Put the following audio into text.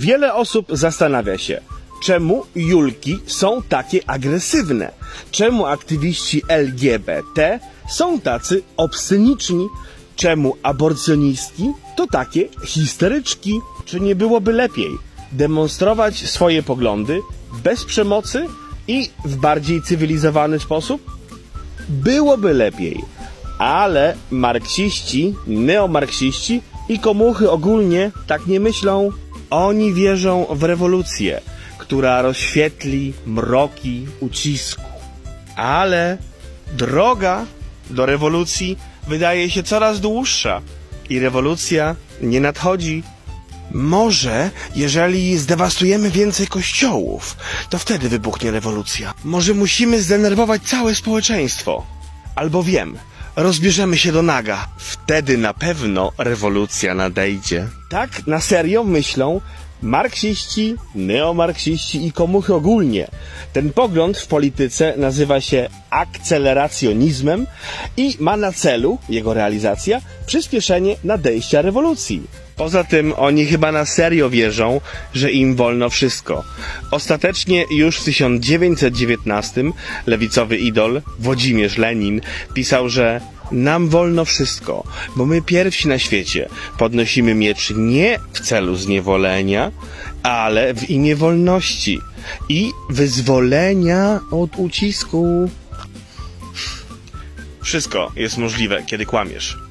Wiele osób zastanawia się, czemu Julki są takie agresywne? Czemu aktywiści LGBT są tacy obsceniczni? Czemu aborcjonistki to takie histeryczki? Czy nie byłoby lepiej demonstrować swoje poglądy bez przemocy i w bardziej cywilizowany sposób? Byłoby lepiej, ale marksiści, neomarksiści i komuchy ogólnie tak nie myślą. Oni wierzą w rewolucję, która rozświetli mroki ucisku. Ale droga do rewolucji wydaje się coraz dłuższa i rewolucja nie nadchodzi. Może, jeżeli zdewastujemy więcej kościołów, to wtedy wybuchnie rewolucja. Może musimy zdenerwować całe społeczeństwo. Albo wiem, rozbierzemy się do naga. Wtedy na pewno rewolucja nadejdzie. Tak na serio myślą marksiści, neomarksiści i komuchy ogólnie. Ten pogląd w polityce nazywa się akceleracjonizmem i ma na celu, jego realizacja, przyspieszenie nadejścia rewolucji. Poza tym oni chyba na serio wierzą, że im wolno wszystko. Ostatecznie już w 1919 lewicowy idol Włodzimierz Lenin pisał, że nam wolno wszystko, bo my pierwsi na świecie podnosimy miecz nie w celu zniewolenia, ale w imię wolności i wyzwolenia od ucisku. Wszystko jest możliwe, kiedy kłamiesz.